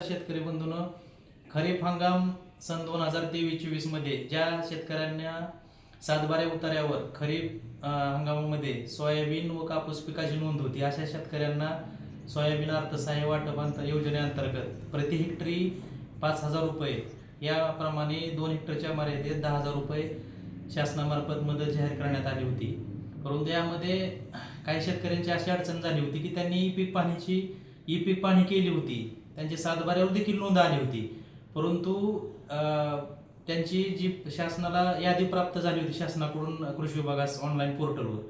शेतकरी बंधून खरीप हंगाम सन दोन हजार तेवीस चोवीसमध्ये ज्या शेतकऱ्यांना सातबाऱ्या उतार्यावर खरीप हंगामामध्ये सोयाबीन व कापूस पिकाची नोंद होती अशा शेतकऱ्यांना सोयाबीन अर्थसहाय्य वाटप अंतर योजनेअंतर्गत प्रति हेक्टरी पाच हजार रुपये याप्रमाणे दोन हेक्टरच्या मर्यादेत दहा हजार रुपये शासनामार्फत मदत जाहीर करण्यात आली होती. परंतु यामध्ये काही शेतकऱ्यांची अशी अडचण झाली होती की त्यांनी ई पीक पाहणीची ई पीक पाहणी केली होती. त्यांची सातबाऱ्यावर देखील नोंद आली होती. परंतु त्यांची जी शासनाला यादी प्राप्त झाली होती शासनाकडून कृषी विभागास ऑनलाईन पोर्टलवर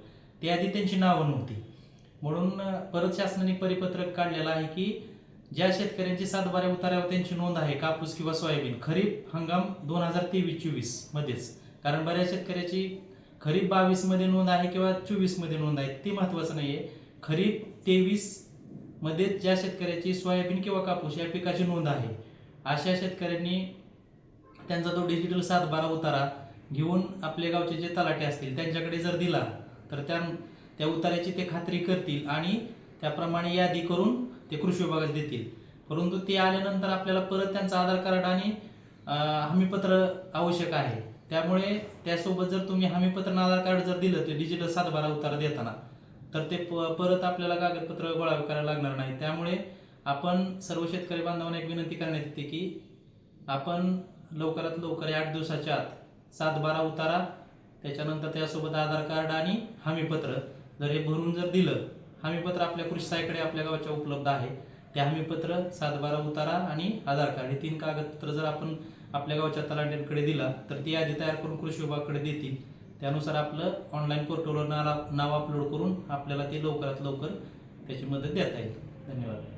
ती यादी त्यांची नावं नव्हती. म्हणून परत शासनाने परिपत्रक काढलेलं आहे की ज्या शेतकऱ्यांची सातबाऱ्या उतार्यावर त्यांची नोंद आहे कापूस किंवा सोयाबीन खरीप हंगाम दोन हजार तेवीस चोवीस मध्येच. कारण बऱ्याच शेतकऱ्याची खरीप बावीसमध्ये नोंद आहे किंवा चोवीसमध्ये नोंद आहे ती महत्वाचं नाहीये. खरीप तेवीस मध्ये ज्या शेतकऱ्याची सोयाबीन किंवा कापूस या पिकाची नोंद आहे अशा शेतकऱ्यांनी त्यांचा तो डिजिटल सातबारा उतारा घेऊन आपल्या गावचे जे तलाटे असतील त्यांच्याकडे जर दिला तर त्या त्या उतार्याची ते खात्री करतील आणि त्याप्रमाणे यादी करून ते कृषी विभागात देतील. परंतु ते आल्यानंतर आपल्याला परत त्यांचं आधार कार्ड आणि हमीपत्र आवश्यक आहे. त्यामुळे त्यासोबत जर तुम्ही हमीपत्र आधार कार्ड जर दिलं ते डिजिटल सातबारा उतारा देताना तर ते प- परत आपल्याला कागदपत्र गोळा करायला लागणार नाही. त्यामुळे आपण सर्व शेतकरी बांधवांना एक विनंती करण्यात येते की आपण लवकरात लवकर आठ दिवसाच्या आत सात बारा उतारा त्याच्यानंतर त्यासोबत आधार कार्ड आणि हमीपत्र जर हे भरून जर दिलं हमीपत्र आपल्या कृषी साईकडे आपल्या गावाच्या उपलब्ध आहे. ते हमीपत्र सात बारा उतारा आणि आधार कार्ड हे तीन कागदपत्र जर आपण आपल्या गावच्या तलाट्यांकडे दिला तर ती यादी तयार करून कृषी विभागाकडे देतील. त्यानुसार आपलं ऑनलाईन पोर्टलवर नाव अपलोड करून आपल्याला ते लवकरात लवकर त्याची मदत देता येईल. धन्यवाद.